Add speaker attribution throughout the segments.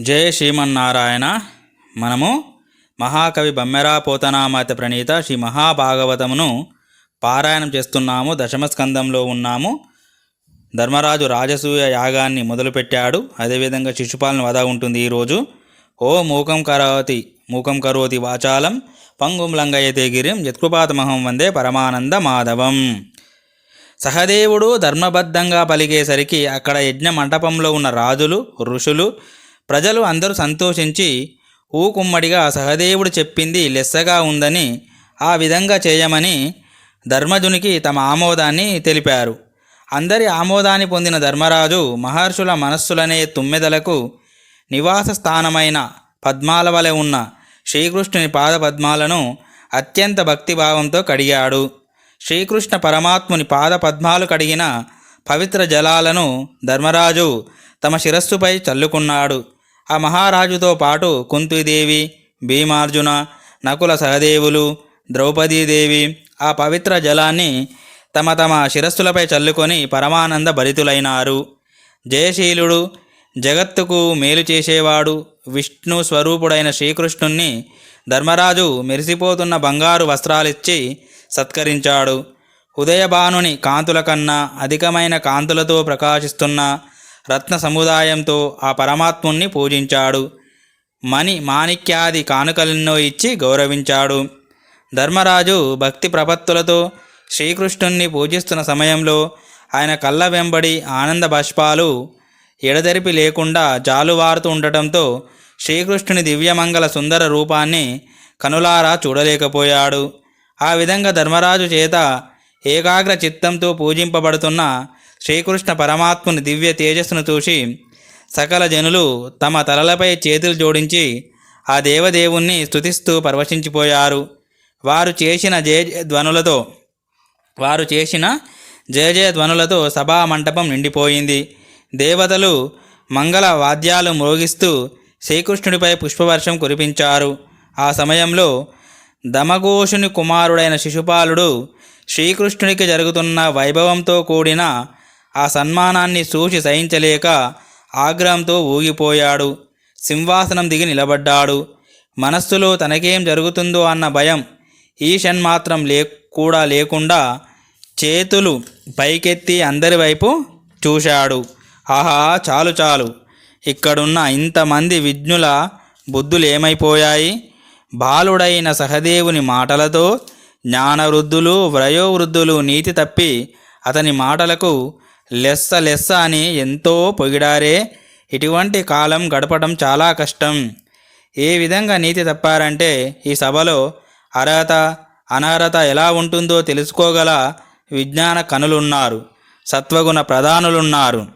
Speaker 1: జయ శ్రీమన్నారాయణ. మనము మహాకవి బమ్మెరా పోతనామాత ప్రణీత శ్రీ మహాభాగవతమును పారాయణం చేస్తున్నాము. దశమ స్కందంలో ఉన్నాము. ధర్మరాజు రాజసూయ యాగాన్ని మొదలుపెట్టాడు. అదేవిధంగా శిశుపాలన వధ ఉంటుంది ఈరోజు. ఓ మూకం కరోతి మూకం కరోతి వాచాలం పంగుం లంగయ్యతే గిరిం యత్కృపాతమహం వందే పరమానంద మాధవం. సహదేవుడు ధర్మబద్ధంగా పలికేసరికి అక్కడ యజ్ఞ మంటపంలో ఉన్న రాజులు ఋషులు ప్రజలు అందరూ సంతోషించి ఊకుమ్మడిగా సహదేవుడు చెప్పింది లెస్సగా ఉందని ఆ విధంగా చేయమని ధర్మజునికి తమ ఆమోదాన్ని తెలిపారు. అందరి ఆమోదాన్ని పొందిన ధర్మరాజు మహర్షుల మనస్సులనే తుమ్మెదలకు నివాస స్థానమైన పద్మాల వలె ఉన్న శ్రీకృష్ణుని పాదపద్మాలను అత్యంత భక్తిభావంతో కడిగాడు. శ్రీకృష్ణ పరమాత్ముని పాదపద్మాలు కడిగిన పవిత్ర జలాలను ధర్మరాజు తమ శిరస్సుపై చల్లుకున్నాడు. ఆ మహారాజుతో పాటు కుంతిదేవి భీమార్జున నకుల సహదేవులు ద్రౌపదీదేవి ఆ పవిత్ర జలాన్ని తమ తమ శిరస్సులపై చల్లుకొని పరమానంద భరితులైనారు. జయశీలుడు జగత్తుకు మేలు చేసేవాడు విష్ణు స్వరూపుడైన శ్రీకృష్ణుణ్ణి ధర్మరాజు మెరిసిపోతున్న బంగారు వస్త్రాలిచ్చి సత్కరించాడు. ఉదయభానుని కాంతుల కన్నా అధికమైన కాంతులతో ప్రకాశిస్తున్న రత్న సముదాయంతో ఆ పరమాత్ముణ్ణి పూజించాడు. మణి మాణిక్యాది కానుకలెన్నో ఇచ్చి గౌరవించాడు. ధర్మరాజు భక్తి ప్రపత్తులతో శ్రీకృష్ణుణ్ణి పూజిస్తున్న సమయంలో ఆయన కళ్ళ వెంబడి ఆనంద బాష్పాలు ఎడతెరిపి లేకుండా జాలువారుతూ ఉండటంతో శ్రీకృష్ణుని దివ్యమంగళ సుందర రూపాన్ని కనులారా చూడలేకపోయాడు. ఆ విధంగా ధర్మరాజు చేత ఏకాగ్ర చిత్తంతో పూజింపబడుతున్న శ్రీకృష్ణ పరమాత్ముని దివ్య తేజస్సును చూసి సకల జనులు తమ తలలపై చేతులు జోడించి ఆ దేవదేవుణ్ణి స్తుతిస్తూ పరవశించిపోయారు. వారు చేసిన జయ ధ్వనులతో వారు చేసిన జయ జయ ధ్వనులతో సభా మంటపం నిండిపోయింది. దేవతలు మంగళ వాద్యాలు మ్రోగిస్తూ శ్రీకృష్ణుడిపై పుష్పవర్షం కురిపించారు. ఆ సమయంలో దమఘోషుని కుమారుడైన శిశుపాలుడు శ్రీకృష్ణునికి జరుగుతున్న వైభవంతో కూడిన ఆ సన్మానాన్ని చూసి సహించలేక ఆగ్రహంతో ఊగిపోయాడు. సింహాసనం దిగి నిలబడ్డాడు. మనస్సులో తనకేం జరుగుతుందో అన్న భయం ఈషన్ మాత్రం లే కూడా లేకుండా చేతులు పైకెత్తి అందరి వైపు చూశాడు. ఆహా చాలు చాలు. ఇక్కడున్న ఇంతమంది విజ్ఞుల బుద్ధులు ఏమైపోయాయి బాలుడైన సహదేవుని మాటలతో జ్ఞానవృద్ధులు వయోవృద్ధులు నీతి తప్పి అతని మాటలకు లెస్స లెస్స అని ఎంతో పొగిడారే. ఇటువంటి కాలం గడపడం చాలా కష్టం. ఏ విధంగా నీతి తప్పారంటే ఈ సభలో అర్హత అనర్హత ఎలా ఉంటుందో తెలుసుకోగల విజ్ఞాన కనులున్నారు. సత్వగుణ ప్రధానులున్నారు.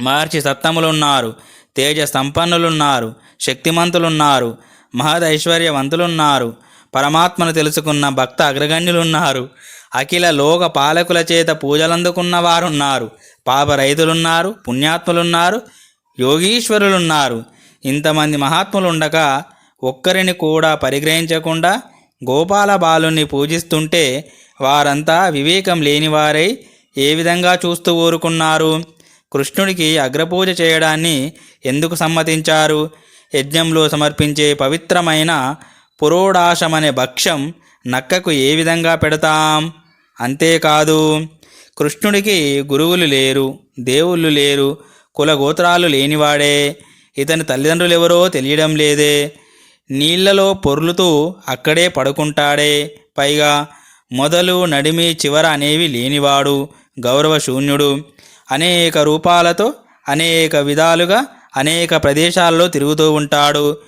Speaker 1: మహర్షి సత్తములున్నారు తేజ సంపన్నులున్నారు. శక్తిమంతులున్నారు. మహదైశ్వర్యవంతులున్నారు. పరమాత్మను తెలుసుకున్న భక్త అగ్రగణ్యులున్నారు. అఖిల లోక పాలకుల చేత పూజలందుకున్న వారున్నారు పాప రైతులున్నారు పుణ్యాత్ములున్నారు యోగీశ్వరులున్నారు. ఇంతమంది మహాత్ములుండగా ఒక్కరిని కూడా పరిగ్రహించకుండా గోపాల బాలుని పూజిస్తుంటే వారంతా వివేకం లేనివారై ఏ విధంగా చూస్తూ ఊరుకున్నారు? కృష్ణుడికి అగ్రపూజ చేయడాన్ని ఎందుకు సమ్మతించారు? యజ్ఞంలో సమర్పించే పవిత్రమైన పురోడాశమనే భక్ష్యం నక్కకు ఏ విధంగా పెడతాం? అంతేకాదు కృష్ణుడికి గురువులు లేరు దేవుళ్ళు లేరు కులగోత్రాలు లేనివాడే. ఇతని తల్లిదండ్రులు ఎవరో తెలియడం లేదే. నీళ్ళలో పొర్లుతూ అక్కడే పడుకుంటాడే. పైగా మొదలు నడిమి చివర అనేవి లేనివాడు గౌరవశూన్యుడు. అనేక రూపాలతో అనేక విధాలుగా అనేక ప్రదేశాల్లో తిరుగుతూ ఉంటాడు.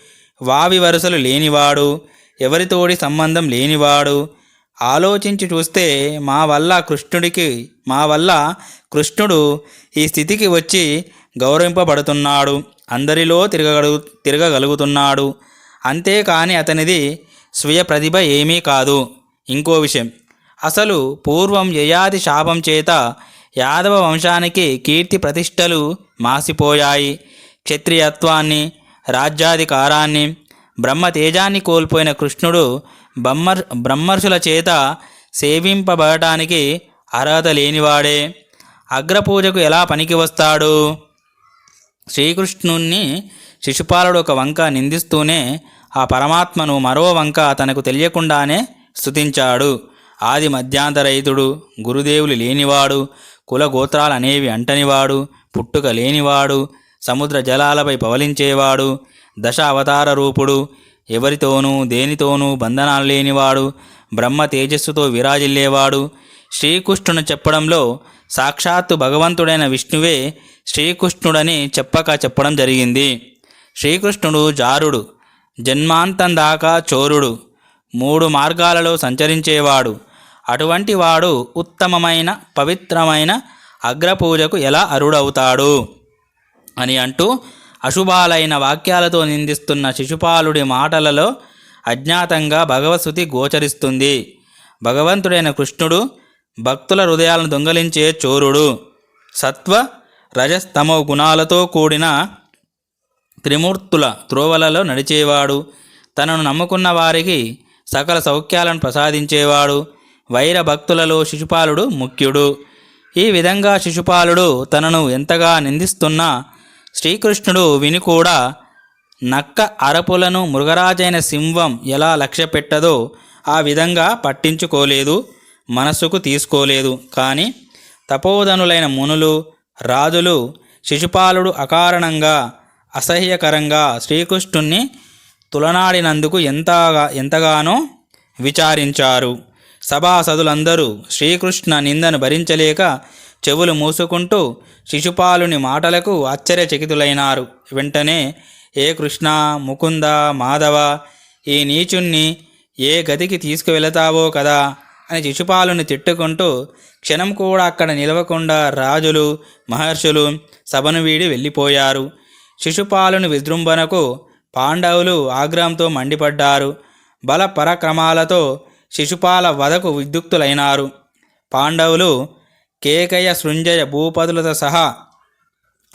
Speaker 1: వావి వరుసలు లేనివాడు ఎవరితోడి సంబంధం లేనివాడు. ఆలోచించి చూస్తే మా వల్ల కృష్ణుడికి మా వల్ల కృష్ణుడు ఈ స్థితికి వచ్చి గౌరవింపబడుతున్నాడు. అందరిలో తిరగగలుగు తిరగగలుగుతున్నాడు. అంతేకాని అతనిది స్వీయ ప్రతిభ ఏమీ కాదు. ఇంకో విషయం. అసలు పూర్వం యయాది శాపం చేత యాదవ వంశానికి కీర్తి ప్రతిష్టలు మాసిపోయాయి. క్షత్రియత్వాన్ని రాజ్యాధికారాన్ని బ్రహ్మ తేజాన్ని కోల్పోయిన కృష్ణుడు బ్రహ్మర్ బ్రహ్మర్షుల చేత సేవింపబడటానికి అర్హత లేనివాడే. అగ్రపూజకు ఎలా పనికి వస్తాడు? శ్రీకృష్ణుణ్ణి శిశుపాలుడు ఒక వంక నిందిస్తూనే ఆ పరమాత్మను మరో వంక తనకు తెలియకుండానే స్తుతించాడు. ఆది మధ్యాంతరహితుడు గురుదేవులు లేనివాడు కుల గోత్రాలు అనేవి అంటనివాడు పుట్టుక లేనివాడు సముద్ర జలాలపై పవలించేవాడు దశ అవతార రూపుడు ఎవరితోనూ దేనితోనూ బంధనాలు లేనివాడు బ్రహ్మ తేజస్సుతో విరాజిల్లేవాడు. శ్రీకృష్ణుని చెప్పడంలో సాక్షాత్తు భగవంతుడైన విష్ణువే శ్రీకృష్ణుడని చెప్పక చెప్పడం జరిగింది. శ్రీకృష్ణుడు జారుడు జన్మాంతం దాకా చోరుడు మూడు మార్గాలలో సంచరించేవాడు. అటువంటి వాడు ఉత్తమమైన పవిత్రమైన అగ్రపూజకు ఎలా అరుడవుతాడు? అని అంటూ అశుభాలైన వాక్యాలతో నిందిస్తున్న శిశుపాలుడి మాటలలో అజ్ఞాతంగా భగవశృతి గోచరిస్తుంది. భగవంతుడైన కృష్ణుడు భక్తుల హృదయాలను దొంగలించే చోరుడు. సత్వ రజస్తమో గుణాలతో కూడిన త్రిమూర్తుల త్రోవలలో నడిచేవాడు. తనను నమ్ముకున్న వారికి సకల సౌఖ్యాలను ప్రసాదించేవాడు. వైర భక్తులలో శిశుపాలుడు ముఖ్యుడు. ఈ విధంగా శిశుపాలుడు తనను ఎంతగా నిందిస్తున్నా శ్రీకృష్ణుడు విని కూడా నక్క అరపులను మృగరాజైన సింహం ఎలా లక్ష్యపెట్టదో ఆ విధంగా పట్టించుకోలేదు మనస్సుకు తీసుకోలేదు. కానీ తపోధనులైన మునులు రాజులు శిశుపాలుడు అకారణంగా అసహ్యకరంగా శ్రీకృష్ణుణ్ణి తులనాడినందుకు ఎంతగా ఎంతగానో విచారించారు. సభాసదులందరూ శ్రీకృష్ణ నిందను భరించలేక చెవులు మూసుకుంటూ శిశుపాలుని మాటలకు ఆశ్చర్యచకితులైనారు. వెంటనే ఏ కృష్ణ ముకుంద మాధవ ఈ నీచుణ్ణి ఏ గదికి తీసుకువెళతావో కదా అని శిశుపాలుని తిట్టుకుంటూ క్షణం కూడా అక్కడ నిలవకుండా రాజులు మహర్షులు సభను వీడి వెళ్ళిపోయారు. శిశుపాలుని విజృంభణకు పాండవులు ఆగ్రహంతో మండిపడ్డారు. బల పరక్రమాలతో శిశుపాల వధకు విద్యుక్తులైనారు. పాండవులు కేకయ సృంజయ భూపతులతో సహా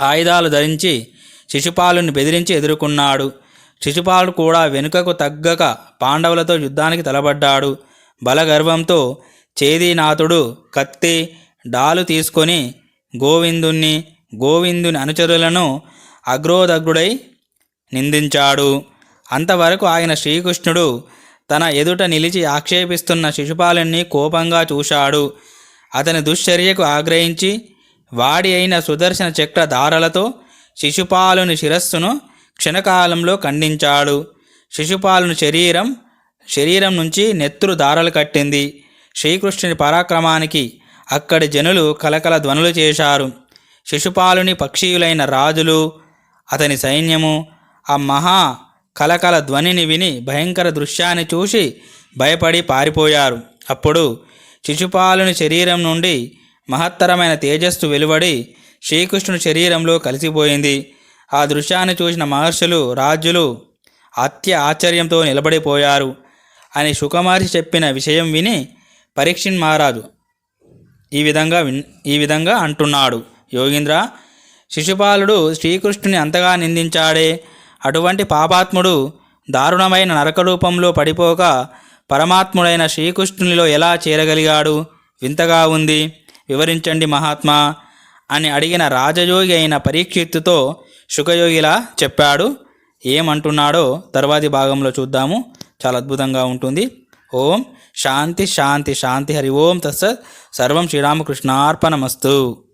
Speaker 1: ఆయుధాలు ధరించి శిశుపాలుని బెదిరించి ఎదుర్కొన్నాడు. శిశుపాలుడు కూడా వెనుకకు తగ్గక పాండవులతో యుద్ధానికి తలబడ్డాడు బలగర్వంతో చేదీనాథుడు కత్తి డాలు తీసుకొని గోవిందుణ్ణి గోవిందుని అనుచరులను అగ్రోదగ్రుడై నిందించాడు. అంతవరకు ఆయన శ్రీకృష్ణుడు తన ఎదుట నిలిచి ఆక్షేపిస్తున్న శిశుపాలుని కోపంగా చూశాడు. అతని దుశ్చర్యకు ఆగ్రహించి వాడి అయిన సుదర్శన చక్ర దారలతో శిశుపాలుని శిరస్సును క్షణకాలంలో ఖండించాడు. శిశుపాలుని శరీరం శరీరం నుంచి నెత్తురు దారలు కట్టింది. శ్రీకృష్ణుని పరాక్రమానికి అక్కడి జనులు కలకల ధ్వనులు చేశారు. శిశుపాలుని పక్షీయులైన రాజులు అతని సైన్యము ఆ మహా కలకల ధ్వనిని విని భయంకర దృశ్యాన్ని చూసి భయపడి పారిపోయారు. అప్పుడు శిశుపాలుని శరీరం నుండి మహత్తరమైన తేజస్సు వెలువడి శ్రీకృష్ణుని శరీరంలో కలిసిపోయింది. ఆ దృశ్యాన్ని చూసిన మహర్షులు రాజులు అత్య ఆశ్చర్యంతో నిలబడిపోయారు. అని సుకుమారి చెప్పిన విషయం విని పరీక్షిన్ మహారాజు ఈ విధంగా ఈ విధంగా అంటున్నాడు. యోగీంద్ర శిశుపాలుడు శ్రీకృష్ణుని అంతగా నిందించాడే. అటువంటి పాపాత్ముడు దారుణమైన నరకరూపంలో పడిపోక పరమాత్ముడైన శ్రీకృష్ణునిలో ఎలా చేరగలిగాడు? వింతగా ఉంది. వివరించండి మహాత్మా అని అడిగిన రాజయోగి అయిన పరీక్షిత్తుతో శుకయోగిలా చెప్పాడు. ఏమంటున్నాడో తర్వాతి భాగంలో చూద్దాము. చాలా అద్భుతంగా ఉంటుంది. ఓం శాంతి శాంతి శాంతి. హరి ఓం తత్సత్. సర్వం శ్రీరామకృష్ణార్పణమస్తు.